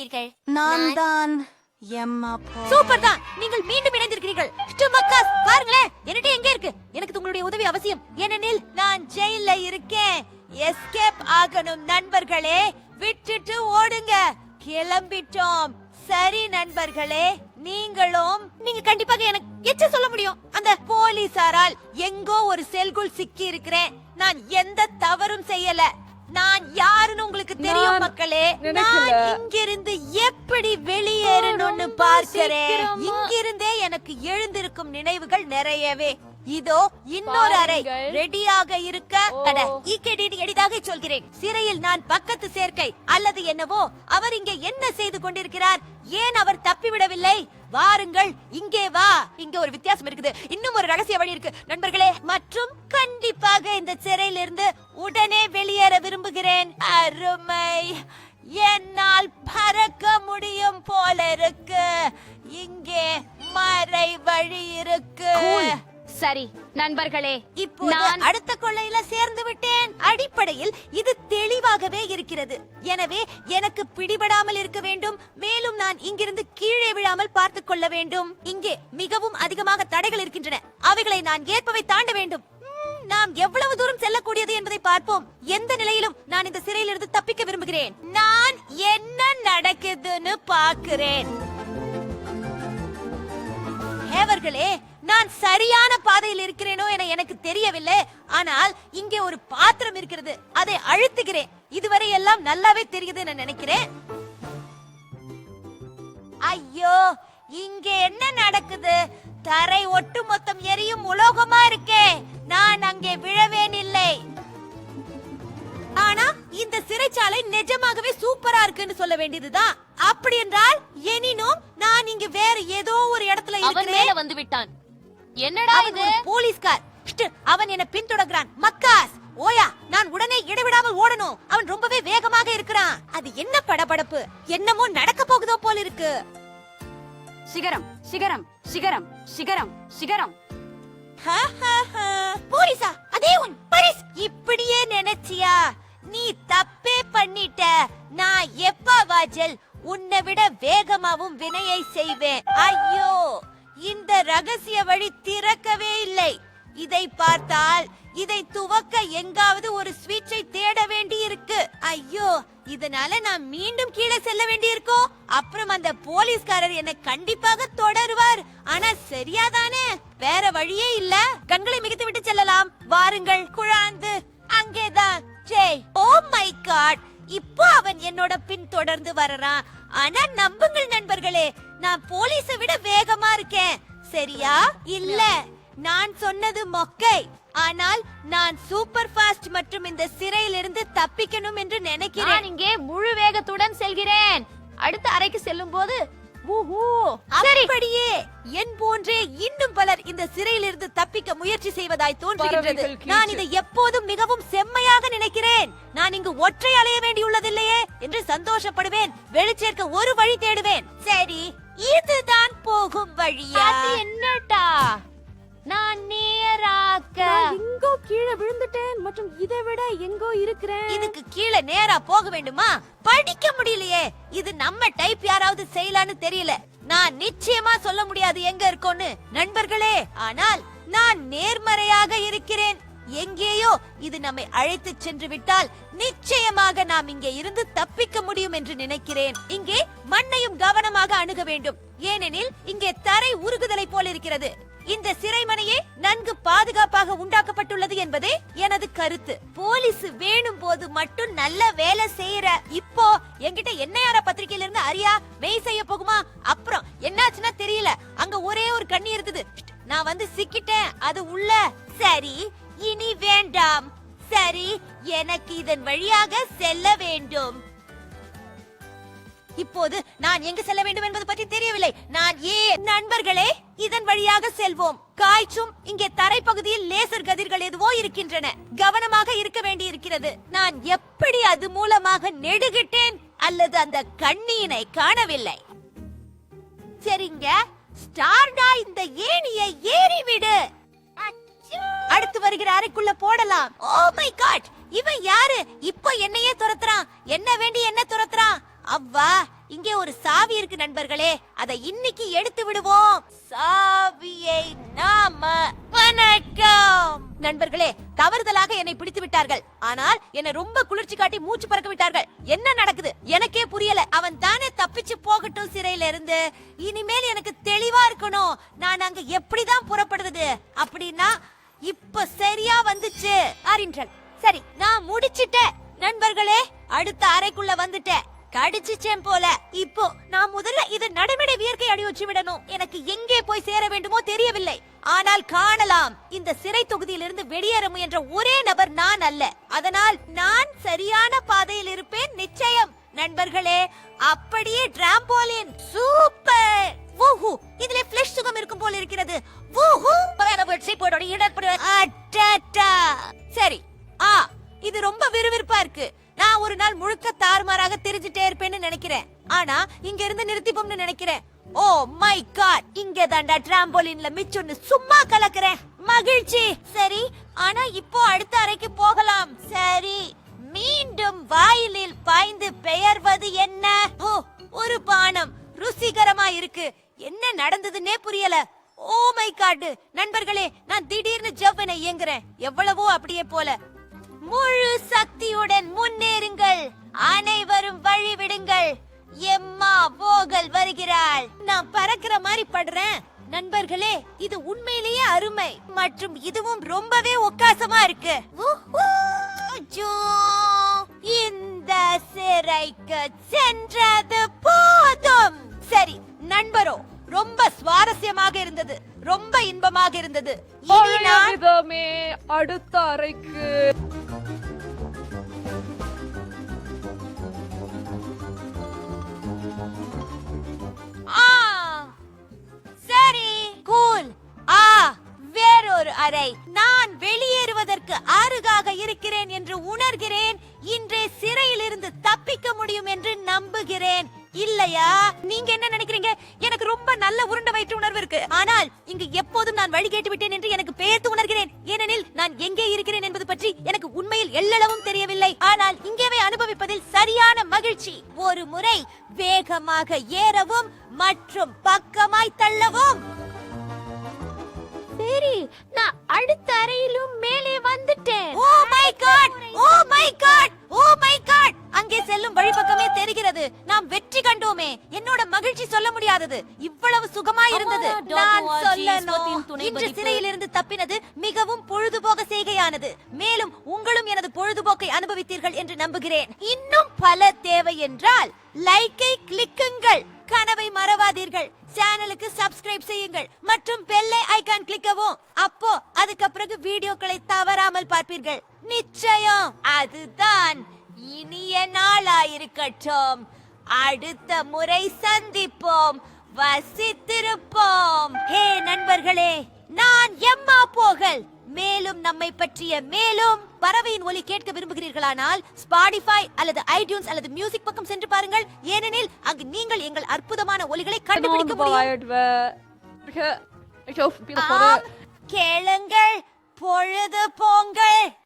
இருக்கிறீர்கள் நான் தான் எம்மா சூப்பர் தான் நீங்கள் மீண்டும் இணைந்திருக்கிறீர்கள். ஸ்டுமக்காஸ் பாருங்களேன்! என்னட்ட எங்க இருக்கு? எனக்கு உங்களுடைய உதவி அவசியம். ஏனெனில் நான் ஜெயில்ல இருக்கேன். எஸ்கேப் ஆகணும் நண்பர்களே. விட்டுட்டு ஓடுங்க. கிளம்பிட்டோம். சரி நண்பர்களே. நீங்களும் நீங்க கண்டிப்பாக எனக்கு எச்ச சொல்ல முடியும். அந்த போலீசாரால் எங்கோ ஒரு செல்குள் சிக்கி இருக்கிறேன் நான் எந்த தவறும் செய்யல. நான் யாருன்னு உங்களுக்கு தெரியும் மக்களே. நான் இங்கிருந்து எப்படி வெளியேறணும்னு பார்க்கிறேன். இங்கிருந்தே எனக்கு எழுந்திருக்கும் நினைவுகள் நிறையவே இதோ இன்னொரு அறை. ரெடியாக இருக்க ஓ. அட, இக்கெடிடி எளிதாக சொல்கிறேன் சிறையில் நான் பக்கத்து சேர்க்கை அல்லது என்னவோ அவர் இங்கே என்ன செய்து கொண்டிருக்கிறார் ஏன் அவர் தப்பிவிடவில்லை? வாருங்கள் இங்கே வா. இங்க ஒரு வித்தியாசம் இருக்குது. இன்னும் ஒரு ரகசிய வழி இருக்கு. நண்பர்களே மற்றும் கண்டிப்பாக இந்த சிறையிலிருந்து உடனே வெளியேற விரும்புகிறேன். அருமை. என்னால் பறக்க முடியும் போல இருக்கு. இங்கே மறை வழி இருக்கு. சரி நண்பர்களே இப்போது நான் அடுத்த கொள்ளையில சேர்ந்து விட்டேன். அடிப்படையில் இது தெளிவாகவே இருக்கிறது. எனவே எனக்கு பிடிபடாமல் இருக்க வேண்டும். மேலும் நான் இங்கிருந்து கீழே விழாமல் பார்த்துக் கொள்ள வேண்டும். இங்கே மிகவும் அதிகமாக தடைகள் இருக்கின்றன. அவைகளை நான் ஏற்பவை தாண்ட வேண்டும். நாம் எவ்வளவு தூரம் செல்லக்கூடியது என்பதை பார்ப்போம். எந்த நிலையிலும் நான் இந்த சிறையிலிருந்து தப்பிக்க விரும்புகிறேன். நான் என்ன நடக்குதுன்னு பார்க்கிறேன். ஏவர்களே நான் சரியான பாதையில் இருக்கிறேனோ என எனக்கு தெரியவில்லை. ஆனால் இங்கே ஒரு பாத்திரம் இருக்கிறது. அதை அழுத்துகிறேன். இதுவரை எல்லாம் நல்லாவே தெரியுது நான் நினைக்கிறேன். ஐயோ இங்கே என்ன நடக்குது? தரை ஒட்டு மொத்தம் எரியும் உலோகமா இருக்கே. நான் அங்கே விழவேன் இல்லை. ஆனா இந்த சிறைச்சாலை நிஜமாகவே சூப்பரா இருக்குன்னு சொல்ல வேண்டியதுதான். அப்படி என்றால் எனினும் நான் இங்க வேற ஏதோ ஒரு இடத்துல இருக்கிறேன். வந்து விட்டான். என்னடா இது? போலீஸ்கார். அவன் என்ன பின்தொடர்கிறான். மக்காஸ் ஓயா நான் உடனே இடைவிடாமல் ஓடணும். அவன் ரொம்பவே வேகமாக இருக்கிறான். அது என்ன படபடப்பு? என்னமோ நடக்க போகுதோ போல இருக்கு. சிகரம் சிகரம் சிகரம் சிகரம் சிகரம். ஹ, ஹ, ஹ. போலீஸா? அதே உன் பரிஸ். இப்படியே நினைச்சியா? நீ தப்பே பண்ணிட்ட. நான் எப்ப வாஜல் உன்னை விட வேகமாவும் வினையை செய்வேன். ஐயோ. இந்த ரகசிய வழி திறக்கவே இல்லை. இதை பார்த்தால் இதை துவக்க எங்காவது ஒரு ஸ்விட்சை தேட வேண்டி இருக்கு ஐயோ இதனால நான் மீண்டும் கீழே செல்ல வேண்டியிருக்கோ அப்புறம் அந்த போலீஸ்காரர் என்னை கண்டிப்பாக தொடருவார். ஆனா சரியாதானே? வேற வழியே இல்ல. கண்களை மிகுத்து விட்டு செல்லலாம். வாருங்கள் குழாந்து. அங்கேதான். ஜெய். Oh my God. இப்போ அவன் என்னோட பின் தொடர்ந்து வரறான். ஆனா நம்புங்கள் நண்பர்களே நான் போலீஸை விட வேகமா இருக்கேன். சரியா? இல்ல. நான் சொன்னது மொக்கை. ஆனால் நான் சூப்பர் ஃபாஸ்ட் மற்றும் இந்த சிறையிலிருந்து தப்பிக்கணும் என்று நினைக்கிறேன். நான் இங்கே முழு வேகத்துடன் செல்கிறேன். அடுத்த அறைக்கு செல்லும் போது அப்படியே என் போன்றே இன்னும் பலர் இந்த சிறையிலிருந்து தப்பிக்க முயற்சி செய்வதாய் தோன்றுகின்றது. பறவைகள் கீச்சு. நான் இதை எப்போதும் மிகவும் செம்மையாக நினைக்கிறேன். நான் இங்கு ஒற்றை அலைய வேண்டியுள்ளதில்லையே என்று சந்தோஷப்படுவேன். வெளிச்சேர்க்க ஒரு வழி தேடுவேன். சரி. இதுதான் போகும் வழியா? அது என்னடா? நான் நேராக்க. எங்கோ கீழே விழுந்துட்டேன் மற்றும் இதை விட எங்கோ இருக்கிறேன். இதுக்கு கீழே நேரா போக வேண்டுமா? படிக்க முடியலையே. இது நம்ம டைப் யாராவது செய்யலான்னு தெரியல. நான் நிச்சயமா சொல்ல முடியாது எங்க இருக்கோன்னு. நண்பர்களே ஆனால் நான் நேர்மறையாக இருக்கிறேன். எங்கேயோ இது நம்மை அழைத்து சென்று விட்டால் நிச்சயமாக நாம் இங்கே இருந்து தப்பிக்க முடியும் என்று நினைக்கிறேன். இங்கே மண்ணையும் கவனமாக அணுக வேண்டும். ஏனெனில் இங்கே தரை உருகுதலை போல இருக்கிறது இந்த சிறைமனையே நன்கு பாதுகாப்பாக உண்டாக்கப்பட்டுள்ளது என்பதே எனது கருத்து. போலீஸ் வேணும் போது மட்டும் நல்ல வேலை செய்யற. இப்போ என்கிட்ட என்னையார பத்திரிகையில இருந்து அரியா மெய் செய்ய போகுமா? அப்புறம் என்னாச்சுன்னா தெரியல. அங்க ஒரே ஒரு கண்ணி இருந்தது. நான் வந்து சிக்கிட்டேன். அது உள்ள. சரி இனி வேண்டாம். சரி எனக்கு இதன் வழியாக செல்ல வேண்டும். இப்போது நான் எங்கு செல்ல வேண்டும் என்பது பற்றி தெரியவில்லை. நான் ஏன்? நண்பர்களே இதன் வழியாக செல்வோம். காய்ச்சும் இங்கே தரைப்பகுதியில் லேசர் கதிர்கள் எதுவோ இருக்கின்றன. கவனமாக இருக்க வேண்டி இருக்கிறது நான் எப்படி அது மூலமாக நெடுகிட்டேன் அல்லது அந்த கண்ணியினை காணவில்லை? சரிங்க ஸ்டார்டா இந்த ஏணியை ஏறிவிடு. அடுத்து வருகிற அறைக்குள்ள போடலாம். ஓ மை காட் இவன் யாரு? இப்போ என்னையே துரத்துறான். என்ன வேண்டி என்ன துரத்துறான்? அவ்வா இங்கே ஒரு சாவி இருக்கு நண்பர்களே. அதை இன்னைக்கு எடுத்து விடுவோம். சாவியை நாம வணக்கம். நண்பர்களே தவறுதலாக என்னை பிடித்து விட்டார்கள். ஆனால் என்னை ரொம்ப குளிர்ச்சி காட்டி மூச்சு பறக்க விட்டார்கள். என்ன நடக்குது? எனக்கே புரியல. அவன் தானே தப்பிச்சு போகட்டும் சிறையில இருந்து இனிமேல் எனக்கு தெளிவா இருக்கணும். நான் அங்க எப்படிதான் புறப்படுறது? அப்படின்னா இப்ப சரியா வந்துச்சு அறின்றல் சரி நான் முடிச்சிட்டேன். நண்பர்களே அடுத்த அறைக்குள்ள வந்துட்டேன். கடிச்சிச்சேன் போல. இப்போ நான் முதல்ல இது நடைமுறை வியர்க்கை அடி வச்சு விடணும். எனக்கு எங்கே போய் சேர வேண்டுமோ தெரியவில்லை. ஆனால் காணலாம். இந்த சிறை தொகுதியிலிருந்து வெளியேற முயன்ற ஒரே நபர் நான் அல்ல. அதனால் நான் சரியான பாதையில் இருப்பேன் நிச்சயம். நண்பர்களே அப்படியே டிராம்போலின். சூப்பர்! ஓஹோ இதுல பிளஷ் சுகம் இருக்கும் போல இருக்கிறது. சரி ஆ இது ரொம்ப விறுவிறுப்பா இருக்கு. நான் ஒரு நாள் முழுக்க தாறுமாறாக தெரிஞ்சுட்டே இருப்பேன்னு நினைக்கிறேன். ஆனா இங்க இருந்து நிறுத்திப்போம்னு நினைக்கிறேன். ஓ மை காட் இங்க தாண்டா டிராம்போலின்ல மிச்சொன்னு சும்மா கலக்குறேன். மகிழ்ச்சி. சரி ஆனா இப்போ அடுத்த அறைக்கு போகலாம். சரி மீண்டும் வாயிலில் பாய்ந்து பெயர்வது என்ன? ஓ ஒரு பானம். ருசிகரமா இருக்கு. என்ன நடந்ததுன்னே புரியல. Oh my God. நண்பர்களே நான் திடீர்னு ஜவ்வனை இயங்குறேன். எவ்வளவோ அப்படியே போல. முழு சக்தியுடன் முன்னேறுங்கள். அனைவரும் வழி விடுங்கள். எம்மா போகல் வருகிறாள். நான் பறக்கிற மாதிரி படுறேன். நண்பர்களே இது உண்மையிலேயே அருமை. மற்றும் இதுவும் ரொம்பவே ஒக்காசமா இருக்கு. இந்த சிறைக்கு சென்றது போதும். சரி நண்பரோ ரொம்ப சுவாரஸ்யமாக இருந்தது. ரொம்ப இன்பமாக இருந்தது. அடுத்த அறைக்கு. ஆ சரி கூல். ஆ வேறொரு அறை. நான் வெளியேறுவதற்கு அருகாக இருக்கிறேன் என்று உணர்கிறேன். இன்றே சிறையிலிருந்து தப்பிக்க முடியும் என்று நம்புகிறேன். இல்லையா? நீங்க என்ன நினைக்கிறீங்க? எனக்கு ரொம்ப நல்ல உருண்ட வயிற்று உணர்வு இருக்கு. ஆனால் இங்கு எப்போதும் நான் வழி கேட்டு விட்டேன் என்று எனக்கு பெயர்த்து உணர்கிறேன். ஏனெனில் நான் எங்கே இருக்கிறேன் என்பது பற்றி எனக்கு உண்மையில் எள்ளளவும் தெரியவில்லை. ஆனால் இங்கேவே அனுபவிப்பதில் சரியான மகிழ்ச்சி. ஒரு முறை வேகமாக ஏறவும் மற்றும் பக்கமாய் தள்ளவும். சரி நான் அடுத்த அறையிலும் மேலே வந்துட்டேன். Oh my God oh my God செல்லும் வழிபக்கமே தெரிகிறது. நாம் வெற்றி கண்டோமே. என்னோட மகிழ்ச்சி சொல்ல முடியாதது. இவ்வளவு சுகமா இருந்தது. நான் சொல்லணும் இன்று. சிறையிலிருந்து தப்பினது மிகவும் பொழுதுபோக செய்கையானது. மேலும் உங்களும் எனது பொழுதுபோக்கை அனுபவித்தீர்கள் என்று நம்புகிறேன். இன்னும் பல தேவை என்றால் லைக்கை கிளிக்குங்கள் கனவை மறவாதீர்கள். சேனலுக்கு சப்ஸ்கிரைப் செய்யுங்கள். மற்றும் பெல்லை ஐகான் கிளிக்கவும் அப்போ அதுக்கு பிறகு வீடியோக்களை தவறாமல் பார்ப்பீர்கள். நிச்சயம். அதுதான். இனிய நாளாயிருக்கட்டும். அடுத்த முறை சந்திப்போம். வசித்திருப்போம். ஹே நண்பர்களே நான் எம்மா போகல். மேலும் நம்மை பற்றிய மேலும் பறவையின் ஒலி கேட்க விரும்புகிறீர்களானால் ஸ்பாடிஃபை அல்லது ஐடியூன்ஸ் அல்லது மியூசிக் பக்கம் சென்று பாருங்கள். ஏனெனில் அங்கு நீங்கள் எங்கள் அற்புதமான ஒலிகளை கண்டுபிடிக்க முடியும். கேளுங்கள். பொழுது போங்கள்.